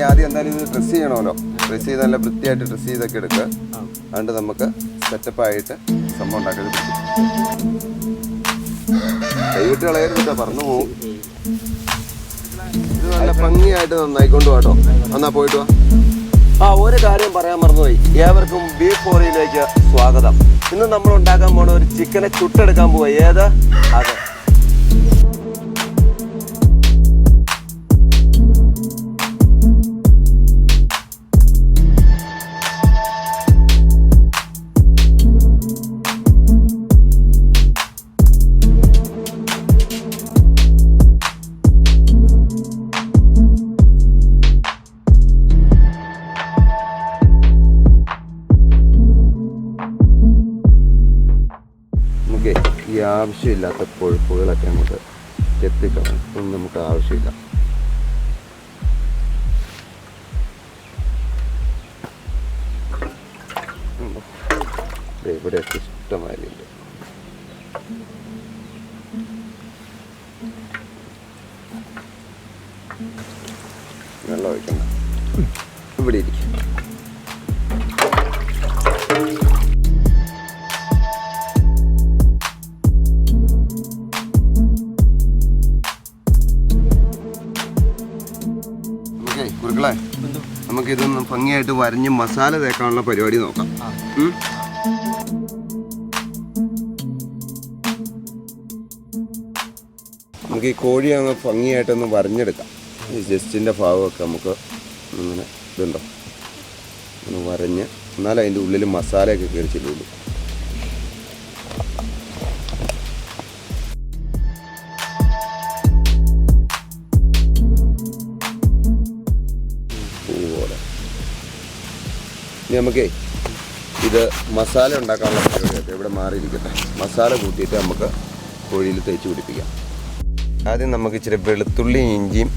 Dress ചെയ്ത് നല്ല വൃത്തിയായിട്ട് ഡ്രസ്സ് ചെയ്തൊക്കെ എടുക്കുക അതുകൊണ്ട് നമുക്ക് സെറ്റപ്പ് ആയിട്ട് സംഭവം ഉണ്ടാക്കരുത് കൈവിട്ട് കളയരുത് പറഞ്ഞു പോകും ഇത് നല്ല ഭംഗിയായിട്ട് നന്നായിക്കൊണ്ട് കേട്ടോ എന്നാ പോയിട്ട് വാ. ആ ഒരു കാര്യം പറയാൻ മറന്നുപോയി. ഏവർക്കും ബീഫ് ഓറിയിലേക്ക് സ്വാഗതം. ഇന്ന് നമ്മൾ ഉണ്ടാക്കാൻ പോണ ഒരു ചിക്കനെ ചുട്ടെടുക്കാൻ പോവുക ഏത്? അതെ. ആവശ്യമില്ലാത്ത കൊഴുപ്പുകളൊക്കെ നമുക്ക് ചെത്തിക്കളയാം ഒന്നും നമുക്ക് ആവശ്യമില്ല. ഇവിടെയൊക്കെ ഇഷ്ടമായില്ല വെള്ളം ഒഴിക്കണം ഇവിടെ ഇരിക്കും. ഭംഗിയായിട്ട് വരഞ്ഞ് മസാല തേക്കാനുള്ള പരിപാടി നോക്കാം. നമുക്ക് ഈ കോഴി അങ്ങ് ഭംഗിയായിട്ടൊന്ന് വരഞ്ഞെടുക്കാം. ഈ ജസ്റ്റിന്റെ ഭാഗമൊക്കെ നമുക്ക് ഇങ്ങനെ ഇതുണ്ടോ? ഒന്ന് വരഞ്ഞ് എന്നാലും അതിന്റെ ഉള്ളിൽ മസാലയൊക്കെ കയറി ചെല്ലുള്ളൂ. ഇനി നമുക്കേ ഇത് മസാല ഉണ്ടാക്കാനുള്ള പരിപാടിയൊക്കെ ഇവിടെ മാറിയിരിക്കട്ടെ. മസാല കൂട്ടിയിട്ട് നമുക്ക് കോഴിയിൽ തേച്ച് പിടിപ്പിക്കാം. ആദ്യം നമുക്ക് ഇച്ചിരി വെളുത്തുള്ളി ഇഞ്ചിയും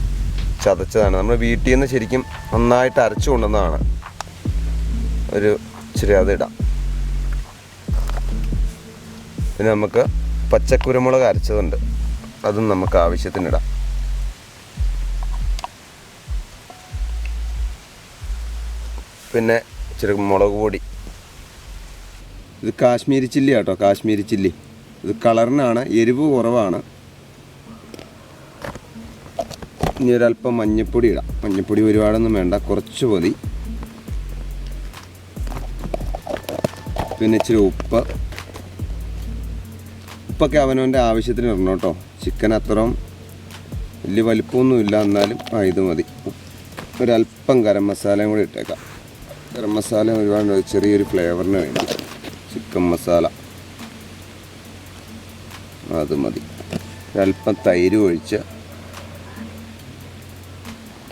ചതച്ചതാണ്. നമ്മൾ വീട്ടിൽ നിന്ന് ശരിക്കും നന്നായിട്ട് അരച്ചു കൊണ്ടുവന്നതാണ്. ഒരു ഇച്ചിരി അതിടാം പിന്നെ നമുക്ക് പച്ചക്കുരുമുളക് അരച്ചതുണ്ട്. അതും നമുക്ക് ആവശ്യത്തിനിടാം പിന്നെ ഇച്ചിരി മുളക് പൊടി. ഇത് കാശ്മീരി ചില്ലി കേട്ടോ കാശ്മീരി ചില്ലി. ഇത് കളറിനാണ് എരിവ് കുറവാണ്. ഇനി ഒരല്പം മഞ്ഞൾപ്പൊടി ഇടാം. മഞ്ഞൾപ്പൊടി ഒരുപാടൊന്നും വേണ്ട കുറച്ച് മതി. പിന്നെ ഇച്ചിരി ഉപ്പ്. ഉപ്പൊക്കെ അവനവന്റെ ആവശ്യത്തിന് ഇടണം കേട്ടോ. ചിക്കൻ അത്രയും വലിയ വലിപ്പമൊന്നുമില്ല എന്നാലും ആ ഇത് മതി. ഒരല്പം ഗരം മസാലയും കൂടി ഇട്ടേക്കാം. ഗരം മസാല ഒരുപാട് ചെറിയൊരു ഫ്ലേവറിന് വേണ്ടി. ചിക്കൻ മസാല. അത് മതി. ഒരല്പം തൈര് ഒഴിച്ച്.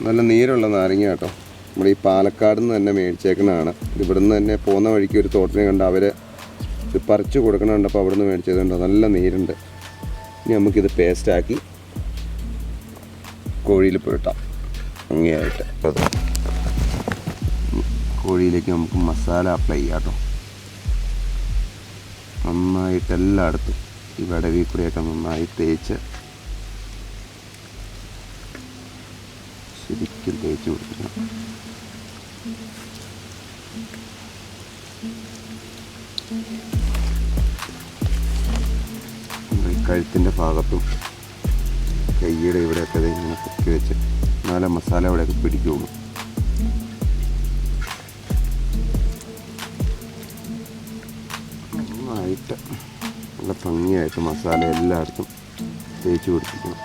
നല്ല നീരുള്ള നാരങ്ങ കേട്ടോ. നമ്മുടെ ഈ പാലക്കാട് നിന്ന് തന്നെ മേടിച്ചേക്കണതാണ് ഇവിടുന്ന് തന്നെ പോകുന്ന വഴിക്ക് ഒരു തോട്ടിനെ കണ്ട് അവർ ഇത് പറിച്ചു കൊടുക്കണുണ്ട് അപ്പോൾ അവിടെ നിന്ന് മേടിച്ചതുണ്ട്. നല്ല നീരുണ്ട്. ഇനി നമുക്കിത് പേസ്റ്റാക്കി കോഴിയിൽ പുരട്ടാം ഭംഗിയായിട്ട് കോഴിയിലേക്ക് നമുക്ക് മസാല അപ്ലൈ ചെയ്യാം കേട്ടോ നന്നായിട്ട് എല്ലായിടത്തും ഈ വടവിൽ കൂടെയൊക്കെ നന്നായി തേച്ച് ശരിക്കും തേച്ച് കൊടുക്കണം. കഴുത്തിന്റെ ഭാഗത്തും കയ്യുടെ ഇവിടെയൊക്കെ ഇങ്ങനെ പൊക്കി വെച്ച് എന്നാലേ മസാല ഇവിടെയൊക്കെ പിടിക്കുകയുള്ളൂ നന്നായിട്ട് നല്ല ഭംഗിയായിട്ട് മസാല എല്ലായിടത്തും തേച്ച് പിടിപ്പിക്കണം.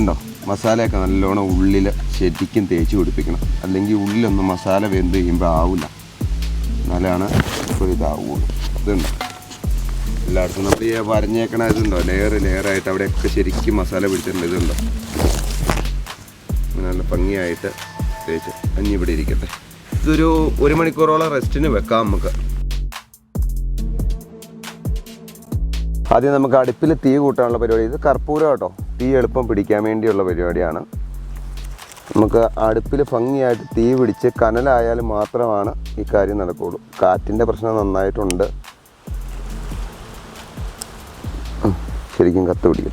ണ്ടോ മസാലയൊക്കെ നല്ലോണം ഉള്ളിൽ ശരിക്കും തേച്ച് പിടിപ്പിക്കണം. അല്ലെങ്കിൽ ഉള്ളിലൊന്നും മസാല വെന്ത് കഴിയുമ്പോൾ ആവില്ല എന്നാലാണ് ഇപ്പോൾ ഇതാവുള്ളൂ. ഇതുണ്ടോ? എല്ലായിടത്തും നമ്മൾ ഈ വരഞ്ഞേക്കണ ഇതുണ്ടോ? ലെയർ ലെയറായിട്ട് അവിടെയൊക്കെ ശരിക്കും മസാല പിടിച്ചിട്ടുണ്ട് ഇതുണ്ടോ? നല്ല ഭംഗിയായിട്ട് തേച്ച് അഞ്ഞി ഇവിടെ ഇരിക്കട്ടെ. ഇതൊരു ഒരു മണിക്കൂറോളം റെസ്റ്റിന് വെക്കാം നമുക്ക്. ആദ്യം നമുക്ക് അടുപ്പിൽ തീ കൂട്ടാനുള്ള പരിപാടി. ഇത് കർപ്പൂരം കേട്ടോ തീ എളുപ്പം പിടിക്കാൻ വേണ്ടിയുള്ള പരിപാടിയാണ്. നമുക്ക് അടുപ്പിൽ ഭംഗിയായിട്ട് തീ പിടിച്ച് കനലായാൽ മാത്രമാണ് ഈ കാര്യം നടക്കുകയുള്ളൂ. കാറ്റിന്റെ പ്രശ്നം നന്നായിട്ടുണ്ട്. ശരിക്കും കത്ത് പിടിക്കും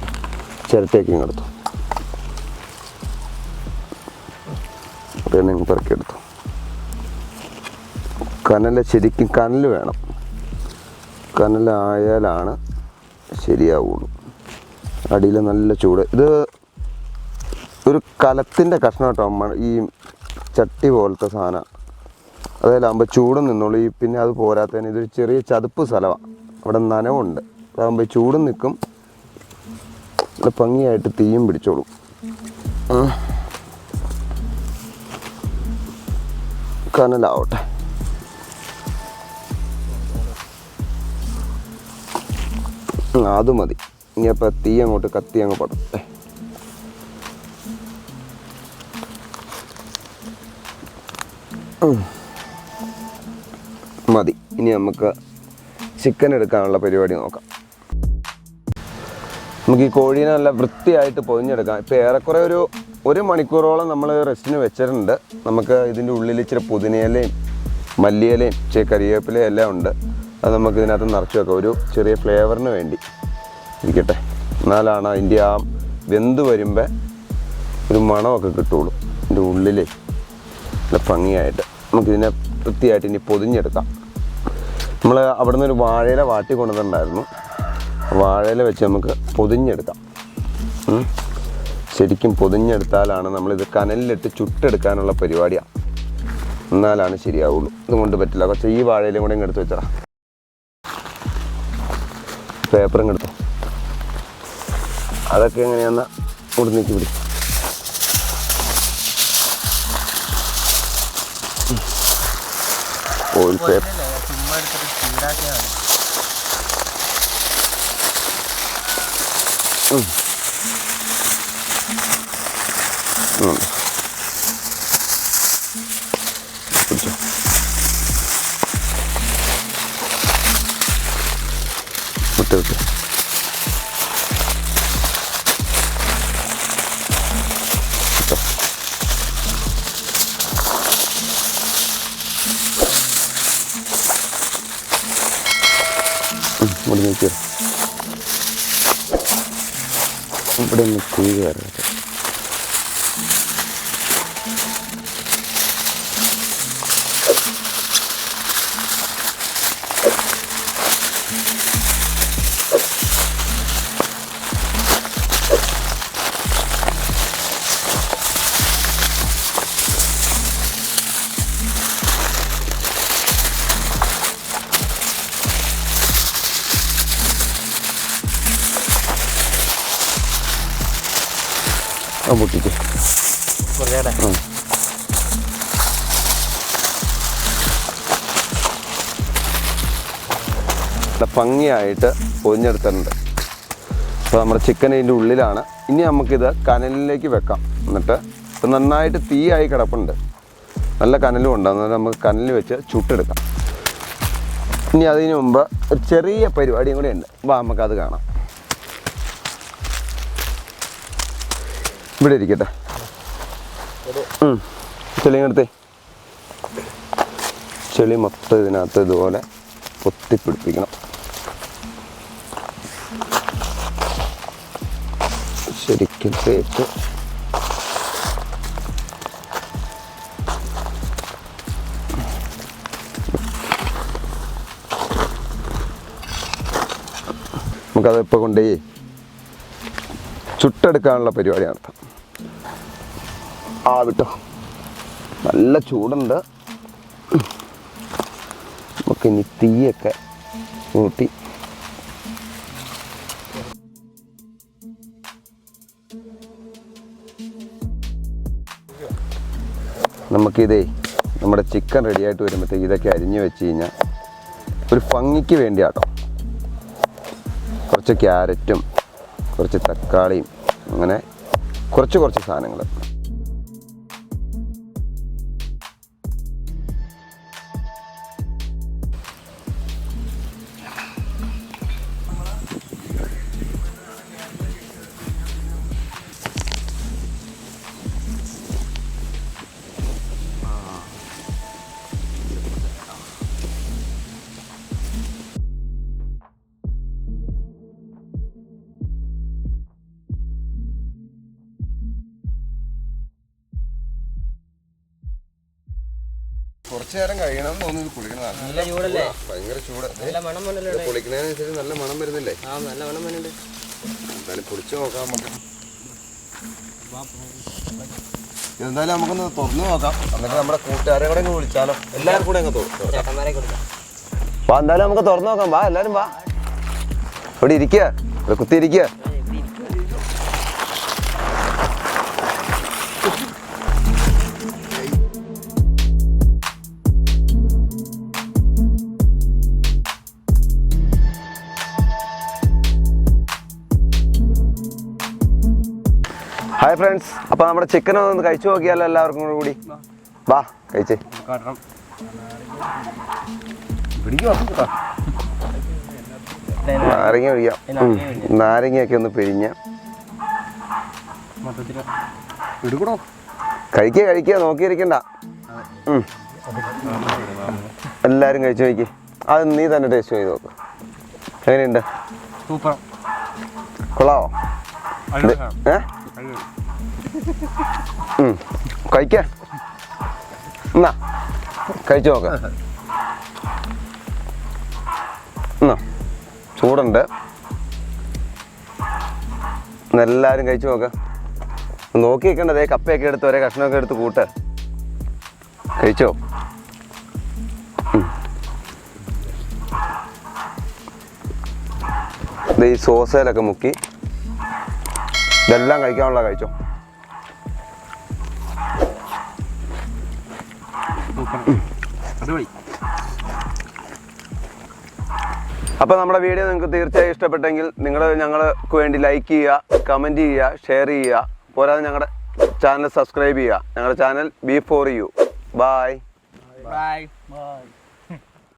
ചിരട്ടയൊക്കെ ഇങ്ങെടുത്തു നിങ്ങൾ പെറുക്കിയെടുത്തു കനൽ ശരിക്കും കനൽ വേണം. കനലായാലാണ് ശരിയാവുള്ളൂ. അടിയിൽ നല്ല ചൂട്. ഇത് ഒരു കലത്തിന്റെ കഷ്ണം കേട്ടോ ഈ ചട്ടി പോലത്തെ സാധനം. അതിലാകുമ്പോൾ ചൂടും നിന്നോളൂ. ഈ പിന്നെ അത് പോരാത്തതിന് ഇതൊരു ചെറിയ ചതുപ്പ് സ്ഥലമാണ് അവിടെ നനവുണ്ട്. അതാകുമ്പോൾ ചൂടും നിൽക്കും ഭംഗിയായിട്ട് തീയും പിടിച്ചോളും. കനലാവട്ടെ. അത് മതി. ഇനി അപ്പം തീ അങ്ങോട്ട് കത്തി അങ്ങ് പടട്ടെ. മതി. ഇനി നമുക്ക് ചിക്കൻ എടുക്കാനുള്ള പരിപാടി നോക്കാം. നമുക്ക് ഈ കോഴീനെ നല്ല വൃത്തിയായിട്ട് പൊതിഞ്ഞെടുക്കാം. ഇപ്പോൾ ഏറെക്കുറെ ഒരു ഒരു മണിക്കൂറോളം നമ്മൾ റെസ്റ്റിന് വെച്ചിട്ടുണ്ട്. നമുക്ക് ഇതിന്റെ ഉള്ളിൽ ഇച്ചിരി പുതിനയിലയും മല്ലിയിലയും ഇച്ചിരി കരിവേപ്പിലയും എല്ലാം ഉണ്ട്. അത് നമുക്ക് ഇതിനകത്ത് നിറച്ച് വെക്കാം. ഒരു ചെറിയ ഫ്ലേവറിന് വേണ്ടി. ഇരിക്കട്ടെ. എന്നാലാണ് അതിന്റെ ആ വെന്ത് വരുമ്പോൾ ഒരു മണമൊക്കെ കിട്ടുള്ളൂ. ഇതിന്റെ ഉള്ളിൽ നല്ല ഭംഗിയായിട്ട്. നമുക്കിതിനെ വൃത്തിയായിട്ട് ഇനി പൊതിഞ്ഞെടുക്കാം. നമ്മൾ അവിടെ നിന്ന് ഒരു വാഴയില വാട്ടി കൊണ്ടുവന്നിട്ടുണ്ടായിരുന്നു. വാഴയില വെച്ച് നമുക്ക് പൊതിഞ്ഞെടുക്കാം. ശരിക്കും പൊതിഞ്ഞെടുത്താലാണ് നമ്മളിത് കനലിലിട്ട് ചുട്ടെടുക്കാനുള്ള പരിപാടിയാണ് എന്നാലാണ് ശരിയാവുള്ളൂ. ഇതുകൊണ്ട് പറ്റില്ല. കുറച്ച് ഈ വാഴയിലും കൂടെ എടുത്ത് വെച്ചടാ പേപ്പറും എടുത്തു. അതൊക്കെ എങ്ങനെയാന്ന് ഇവിടെ നീക്കി പിടി. Oil paper. ചുമ്മാ എടുത്തിട്ട് ചൂടാക്കിയാൽ മതി ഉം. പിടിച്ചോ. വിട്ട് വിട്ട്. വിട്ടോ. ഉം, ഇവിടെ നിൽക്കുക ഇവിടെ ഒന്ന് തീ കയറട്ടെ ആ പൊട്ടിക്ക്. ഭംഗിയായിട്ട് പൊതിഞ്ഞെടുത്തിട്ടുണ്ട് അപ്പോൾ നമ്മുടെ ചിക്കൻ ഇതിന്റെ ഉള്ളിലാണ്. ഇനി നമുക്കിത് കനലിലേക്ക് വെക്കാം. എന്നിട്ട് ഇപ്പം നന്നായിട്ട് തീയായി കിടപ്പുണ്ട്. നല്ല കനലും ഉണ്ട്. അന്നേരം നമുക്ക് കനലിൽ വെച്ച് ചുട്ടെടുക്കാം. ഇനി അതിന് മുമ്പ് ഒരു ചെറിയ പരിപാടിയും കൂടെ ഉണ്ട്. അപ്പോൾ നമുക്കത് കാണാം. ഇവിടെ ഇരിക്കട്ടെ. ഉം. ചെളി മൊത്തം ഇതിനകത്ത് ഇതുപോലെ പൊത്തിപ്പിടിപ്പിക്കണം. ശരിക്കും തേച്ച്. നമുക്കത് ഇപ്പോൾ കൊണ്ടുപോയി ചുട്ടെടുക്കാനുള്ള പരിപാടി നടത്താം ആ വിട്ടോ. നല്ല ചൂടുണ്ട്. നമുക്ക് ഇനി തീയൊക്കെ കൂട്ടി. നമുക്കിതേ നമ്മുടെ ചിക്കൻ റെഡിയായിട്ട് വരുമ്പോഴത്തേക്ക് ഇതൊക്കെ അരിഞ്ഞു വെച്ച് കഴിഞ്ഞാൽ ഒരു ഭംഗിക്ക് വേണ്ടിയാട്ടോ. കുറച്ച് ക്യാരറ്റും കുറച്ച് തക്കാളിയും അങ്ങനെ കുറച്ച് കുറച്ച് സാധനങ്ങൾ. കുറച്ച് നേരം കഴിയണം തോന്നുന്നു കുളിക്കണതാണ് നല്ല ചൂടല്ലേ? ഭയങ്കര ചൂട്. നല്ല മണം വന്നല്ലോ ഇത് കുളിക്കുന്നതിനനുസരിച്ച് നല്ല മണം വരുന്നില്ലേ? ആ നല്ല മണം വന്നുണ്ട് എന്തായാലും പൊളിച്ചു നോക്കാം നമുക്ക്. എന്തായാലും നമുക്കൊന്ന് തുറന്നു നോക്കാം. എന്നിട്ട് നമ്മുടെ കൂട്ടുകാരെ കൂടെ അങ്ങ് വിളിച്ചാലോ? എല്ലാവരും കൂടെ അങ്ങ് വാ എന്തായാലും നമുക്ക് തുറന്നു നോക്കാം. വാ എല്ലാവരും വാ. ഇവിടെ ഇരിക്കുക. ഇവിടെ കുത്തി ഹായ് ഫ്രണ്ട്സ് അപ്പോൾ നമ്മുടെ ചിക്കൻ ഒന്ന് കഴിച്ചു നോക്കിയാലോ എല്ലാവർക്കും കൂടെ കൂടി? വാ കഴിച്ചേ. നാരങ്ങ പിടിക്കാം. നാരങ്ങയൊക്കെ ഒന്ന് പിഴിഞ്ഞ. കഴിക്കുക കഴിക്കുക നോക്കിയിരിക്കണ്ട. എല്ലാരും എല്ലാവരും കഴിച്ചു നോക്കി. അത് നീ തന്നെ ടേസ്റ്റ് ചെയ്ത് നോക്ക്. എങ്ങനെയുണ്ട്? സൂപ്പർ. കൊള്ളാവോ? ഏഹ് ഏ. കഴിക്ക. എന്നാ കഴിച്ചു നോക്ക. എന്നാ ചൂടുണ്ട്. എല്ലാവരും കഴിച്ചു നോക്ക. നോക്കി വെക്കണ്ടതേ കപ്പയൊക്കെ എടുത്ത് ഒരേ കഷ്ണമൊക്കെ എടുത്ത് കൂട്ട്. കഴിച്ചോ? ഈ സോസയിലൊക്കെ മുക്കി. ഇതെല്ലാം കഴിക്കാനുള്ള കഴിച്ചോ? അപ്പോൾ നമ്മുടെ വീഡിയോ നിങ്ങൾക്ക് തീർച്ചയായും ഇഷ്ടപ്പെട്ടെങ്കിൽ നിങ്ങൾ ഞങ്ങൾക്ക് വേണ്ടി ലൈക്ക് ചെയ്യുക കമന്റ് ചെയ്യുക ഷെയർ ചെയ്യുക. പോരാതെ ഞങ്ങളുടെ ചാനൽ സബ്സ്ക്രൈബ് ചെയ്യുക. ഞങ്ങളുടെ channel B four U bye bye bye